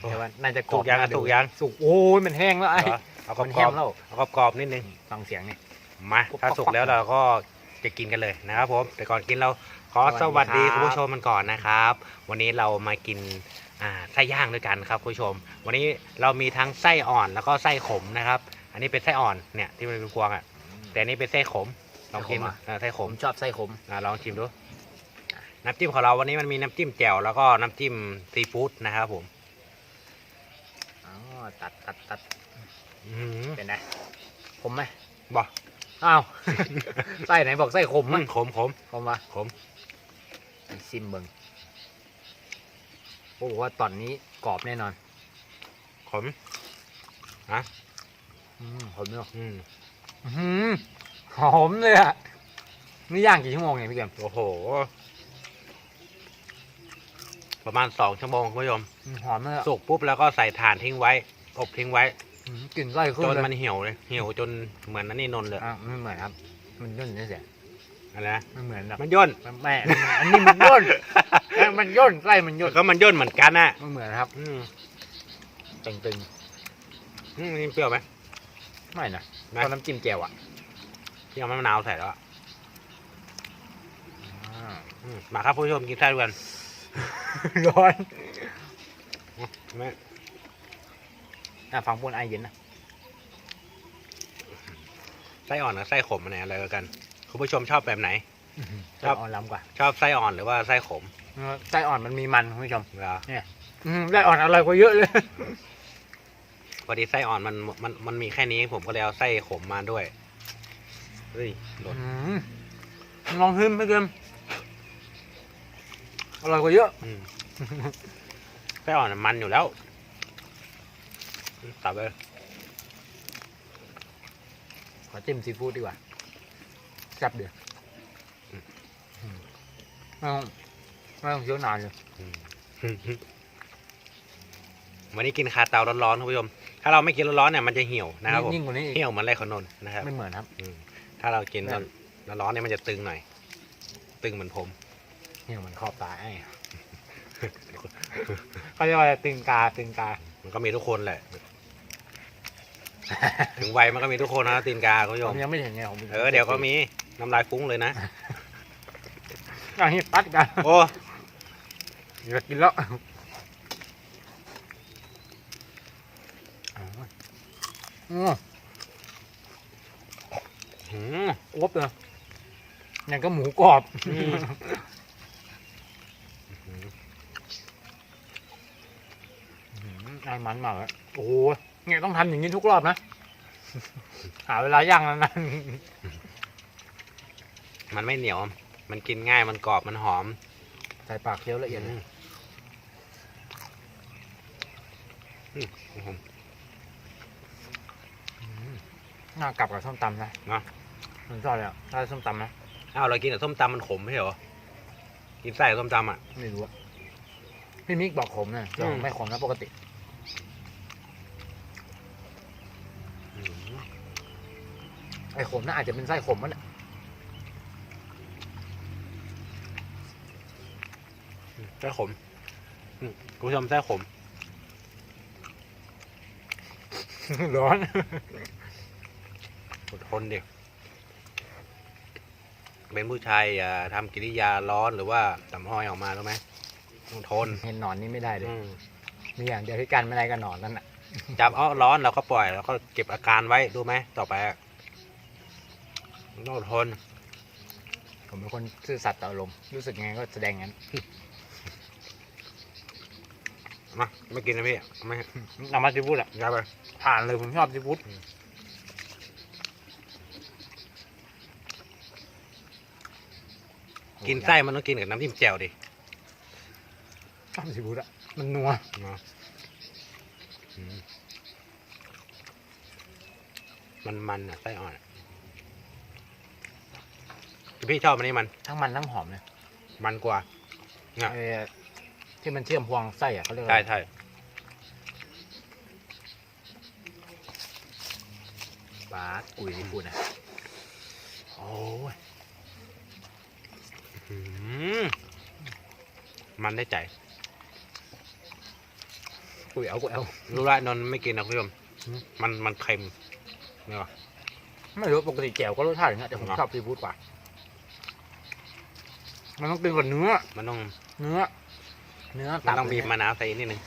แต่ว่าน่าจะกรถูอบกยังน่าดูถูกยังสุกโอ้ยมันแห้งแล้วไอ้ เหรอเอากรมันอแห้งบแล้วๆเอากรอบๆนิดนึง ฟังเสียงนี่มา ถ้าสุกแล้วเราก็จะกินกันเลยนะครับผม แต่ก่อนกินเราขอสสวัวัสสดีดีครับ คุณผู้ชมมันก่อนนะครับ วันนี้เรามากินอ่าไส้ย่างด้วยกันครับคุณผู้ชม วันนี้เรามีทั้งไส้อ่อนแล้วก็ไส้ขมนะครับ อันนี้เป็นไส้อ่อนเนี่ยที่มันเป็นพวงอะ แต่อันนี้เป็นไส้ขมลองกินไส้ขมอะอ่าไส้ขผมมชอบไส้ขมอ่าลองชิมดู น้ำจิ้มของเราวันนี้มันมีน้ำจิ้มแจ่วแล้วก็น้ำจิ้มซีฟู้ดนะครับผมอ๋อตัดตัดตัดอื้อหือเป็นไงขมไหมบอกอ้าว ไส้ไหนบอกไส้ขมอืมั้มขมขมขมวะขมซิมเบิงโอ้บอกว่าตอนนี้กรอบแน่นอนขมอะอืมขมเนาะอืมอื้อหือหอมเลยอะนี่ย่างกี่ชั่วโมงเนี่ยพี่เกมโอ้โห ประมาณสองชั่วโมงคุณผู้ชมอืมหอมเลยอะสุกปุ๊บแล้วก็ใส่ถ่านทิ้งไว้ อบทิ้งไว้อืมกลิ่นไส้ขึ้นจนเลยมันเหี่ยวเลยเหี่ยวจนเหมือนนั่นนี่นนเลยอะไม่เหมือนครับ มันย่นนี่เสียอะไรนะไม่เหมือนหรอกมันย่นมันแม่อันนี้มันย่นเอ้ยมันย่นไส้มันย่นก็มันย่นเหมือนกันน่ะไม่เหมือนครับอืมตึงอืมนี่เปรี้ยวไหม ๆไม่นะนะ ตอนน้ำจิ้มแจ่วอะที่เอามะนาวใส่แล้วอะอ่าอืมมาครับคุณผู้ชมกินไส้ด้วยกัน ร้อนไม่อะฟังพูดไอเย็นนะไส้อ่อนกับไส้ขมอันไหนอะไรกว่ากัน คุณผู้ชมชอบแบบไหนคไส้รับอ่อนล้ำกว่า ชอบไส้อ่อนหรือว่าไส้ขมไส้อ่อนมันมีมันคุณผู้ชมเหรออืมไส้อ่อนอร่อยกว่าเยอะเลยพอดีไส้อ่อนมันมันมันมีแค่นี้ผมก็เลยเอาไส้ขมมาด้วยเฮ้ยหล่นอืมลองชิมพี่เกม อร่อยกว่าเยอะอืมไส้อ่อนมันอยู่แล้วตับเลยขอจิ้มซีฟู้ดดีกว่าแซ่บเดือดไม่ต้องไม่ต้องเคี้ยวนานเลยอืมวันนี้กินคาเตาร้อนๆคุณผู้ชม ถ้าเราไม่กินร้อนๆเนี่ยมันจะเหี่ยวนะครับผมยิ่งกว่านี้อีกเหี่ยวเหมือนไรขนนนะครับไม่เหมือนครับ อืมถ้าเรากินแบบร้อนๆเนี่ยมันจะตึงหน่อย ตึงเหมือนผม นี่เหมือนขอบตาไอ้เขาเรียกว่าอะไรตึงกาตึงกา มันก็มีทุกคนแหละ ถึงวัยมันก็มีทุกคนนะตีนกาคุณผู้ชผมมยังไม่เห็นไงผมเออเดี๋ยวก็มีน้ำลายฟุ้งเลยนะอะนี่ปัดกันโอ้อยากกินแล้วอืมหืมอวบเลยอย่างก็หมูกรอบ อืม อืมไอ้มันมากเลยโอ้โหเนี่ยต้องทำอย่างนี้ทุกรอบนะ หาเวลาย่างนานมันไม่เหนียว มันกินง่ายมันกรอบมันหอม ๆใส่ปากเคี้ยวละเอียดเลยอืมอืมน่ากลับกับส้มตำนะเนอะผมชอบเลยอะถ้าส้มตำนะอ้าวเรากินแต่ส้มตำมันขมไม่ใช่เหรอ กินไส้กับส้มตำอะ ไม่รู้อะพี่มิกบอกขมนะแต่ผมอืมไม่ขมนะปกติ อืม ไอ้ขมน่าอาจจะเป็นไส้ขมมันแหละไส้ขมอืมคุณผู้ชมไส้ขม ร้อนอดทนดิเป็นผู้ชายอย่าทำกิริยาร้อนหรือว่าสำห้อยออกมารู้ไหมต้องทนเห็นหนอนนี่ไม่ได้เลยอืมมีอย่างเดียวที่กันไม่ได้ก็หนอนนั่นแหะ จับเอาร้อนเราก็ปล่อยแล้วก็เก็บอาการไว้ดูไหมต่อไปอะต้องอดทนผมเป็นคนซื่อสัตย์ต่ออารมณ์รู้สึกไงก็แสดงงั้นมาไม่กินนะพี่ไม่นำมาซีฟู้ดอะย้ายไปผ่านเลยผมชอบซีฟู้ดกินไส้มันต้องกินกับน้ำจิ้มแจ่วดิชอบซีฟู้ดอะมันนัว เนาะอืม มันมันอะไส้อ่อนอะแต่พี่ชอบมันนี่มัน ทั้งมันทั้งหอมเลยมันกว่าอะไอ้ที่มันเชื่อมพวงไส้อะเขาเรียกว่าใช่อะไรใช่บาสกุยซีฟู้ดนะโอ้ยอื้อหือมันได้ใจกุยเอากุยเอารู้ละนนท์ไม่กินนะคุณผู้ชมอืมมันมันเค็ม เนี่ยวะไม่รู้ปกติแจ่วก็รสชาติอย่างเงี้ยแต่ผมเหรอชอบซีฟู้ดกว่า มันต้องกินกับเนื้อ มันต้องเนื้อ เนื้อมันต้องะไรบีบเงี้ยมะนาวใส่นิดนึง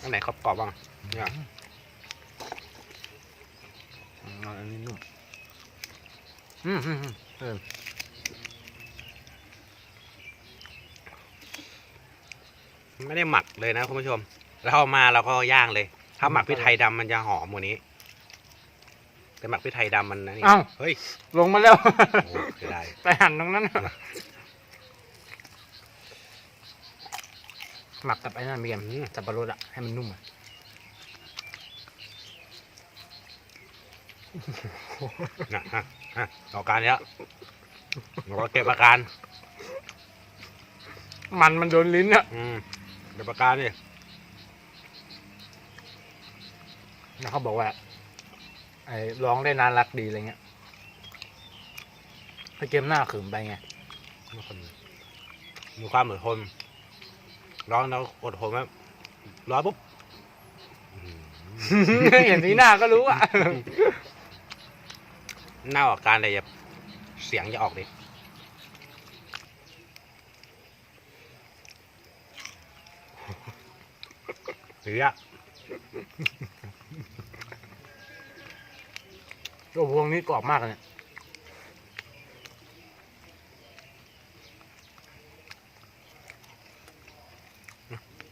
อันไหนกรอบๆบ้างเนี่ยอืมอันนี้นุ่ม อืมอืมอืมเออ ไม่ได้หมักเลยนะคุณผู้ชมแล้วเอามาเราก็ย่างเลย ถ้าหมักพริกไทยดำมันจะหอมกว่านี้ แต่หมักพริกไทยดำมันนะนี่เอ้า เฮ้ยลงมาแล้ว โอ้เสียดาย ไปหั่นตรงนั้นหมักกับไอ้นั่นเบียมสับปะรดอะให้มันนุ่มอะนะฮะฮะต่อการเนี้ยเราก็เก็บอาการ มันมันโดนลิ้นอะอืม เก็บอาการดิแล้วเขาบอกว่า ไอ้ร้องได้น่ารักดีอะไรเงี้ยไปเกมหน้าขืมไปไงมีคนมีความอดทนร้อนแล้วอดทนไหมร้อนปุ๊บอืมเห็นสีหน้าก็รู้อะหน้าออกการเลยอย่าเสียงจะออกดิ เสียตัวพวงนี้กรอบมากเลยเนี่ย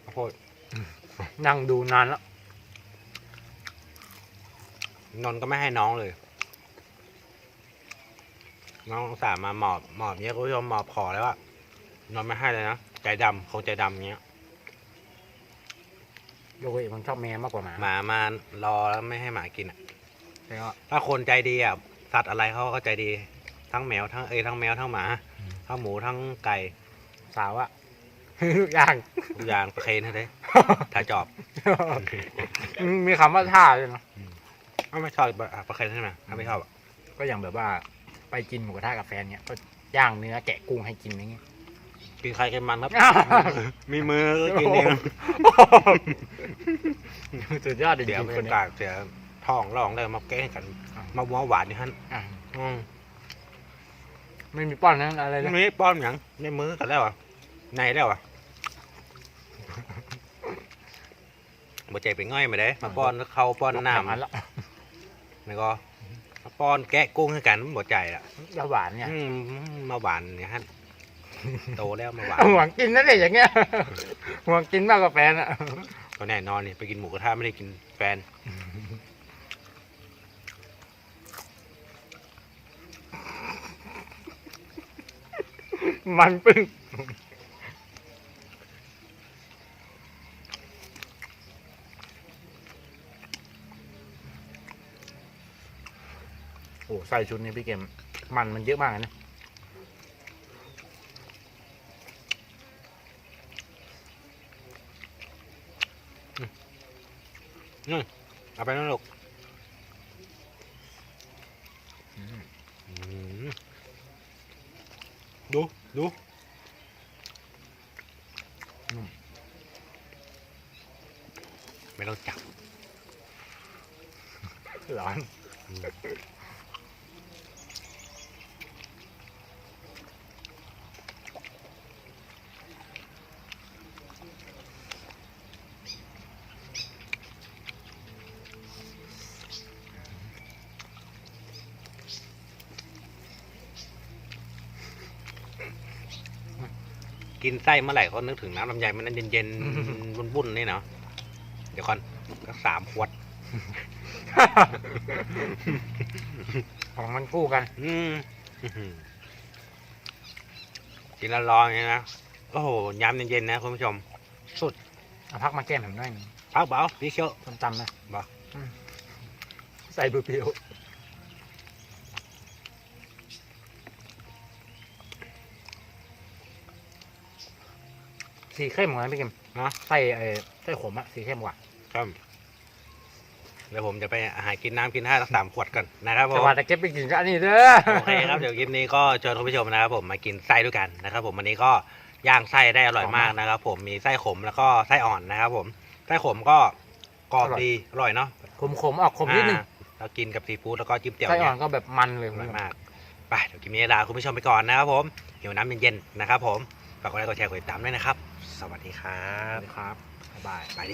ข้าวโพดนั่งดูนานแล้ว นนก็ไม่ให้น้องเลย น้องสาห์มาหมอบหมอบเนี้ยคุณผู้ชมหมอบขอแล้วอะนนไม่ให้เลยนะ ใจดำคงใจดำเงี้ย โยเกะมันชอบแมวมากกว่าหมาหมามารอแล้วไม่ให้หมากินอะแต่ก็ถ้าคนใจดีอะสัตว์อะไรเขาก็ใจดี ทั้งแมวทั้งเอยทั้งแมวทั้งหมาอืม ทั้งหมูทั้งไก่สาวอะ ทุกอย่าง ทุกอย่างประเคนให้เลยถ้าจอบมีคำว่าท่าด้วยเนาะถ้าไม่ชอบประเคนใช่ไหมถ้าไม่ชอบอะก็อย่างแบบว่า ไปกินหมูกระทะกับแฟนเนี้ยก็ย่างเนื้อแกะกุ้งให้กินอย่างเงี้ย กินใครกินมันครับอ้าวมีมือก็กินเองสุดยอดจริงเดี๋ยวๆเป็คนนเนี้กายเสียท้องร้องเลยมาแกล้งกัน มาวัวหวานอยู่ฮั่นอะอืมไม่มีป้อนนะอะไรนะไม่ป้อนหยังในมือกันแล้วอะในแล้วอะบ่ใจไปง่อยมาได้มาป้อนเขาป้อนน้อันละำแล้วก็มาป้อนแกะกุ้งให้กันบ่ใจอะยาหวานเนี่ยอืมมาหวานเนี่ยฮะ โตแล้วมาหวานหวังกินนั่นแหละอย่างเงี้ยหวังกินมากกว่าแฟนอะก็แน่นอนนี่ไปกินหมูกระทะไม่ได้กินแฟน มันปึ้งโอ้ใส่ชุดนี้พี่เกมมันมันเยอะมากนะ เอาไปนั่นลูกอืมอืมดูดูไม่ต้องจับร้อน กินไส้เมื่อไหร่ก็นึกถึงน้ำลำไยมันนั้นเย็นๆบุ่นๆนี่เนาะเดี๋ยวก่อนก็สามขวดของมันคู่กัน อืมกินแล้วร้อนอย่างนี้นะโอ้โหยำเย็นๆนะคุณผู้ชมเอาพักมาแก้มผมหน่อยหนึงพักเบาพี่เชียวส้มตำนะบ่อืมใส่เปรี้ยว สีเข้มกว่านะพี่เกมนะใส่ไอ้ใส่ขมอะสีเข้มกว่าครับเดี๋ยวผมจะไปหากินน้ำกินท่าสักสามขวดกันนะครับผแต่ม ว่าแต่เก็บไปกินก็อันนี้เด้อ โอเคครับ เดี๋ยวคลิปนี้ก็เชิญคุณผู้ชมนะครับ ผมมากินไส้ด้วยกันนะครับ ผมวันนี้ก็ย่างไส้ได้อร่อยมากนะครับ ผมมีไส้ขมแล้วก็ไส้อ่อนนะครับ ผมไส้ขมก็กรอบดีอร่อยเนาะขมขมๆออกขมนิดนึงอ่าเรากินกับซีฟู้ดแล้วก็จิ้มเตี๋ยวไส้อ่เนี่อยนก็แบบมันเลย อร่อยมากไปเดี๋ยวคลิปนี้ลาคุณผู้ชมไปก่อนนะครับ ผมหิวน้ำเย็นๆนะครับ ผมฝากกดไลค์กดแชร์กดติดตามด้วยนะครับส วัสดีครัสบวัสดีครับบ๊ายบายไปดิ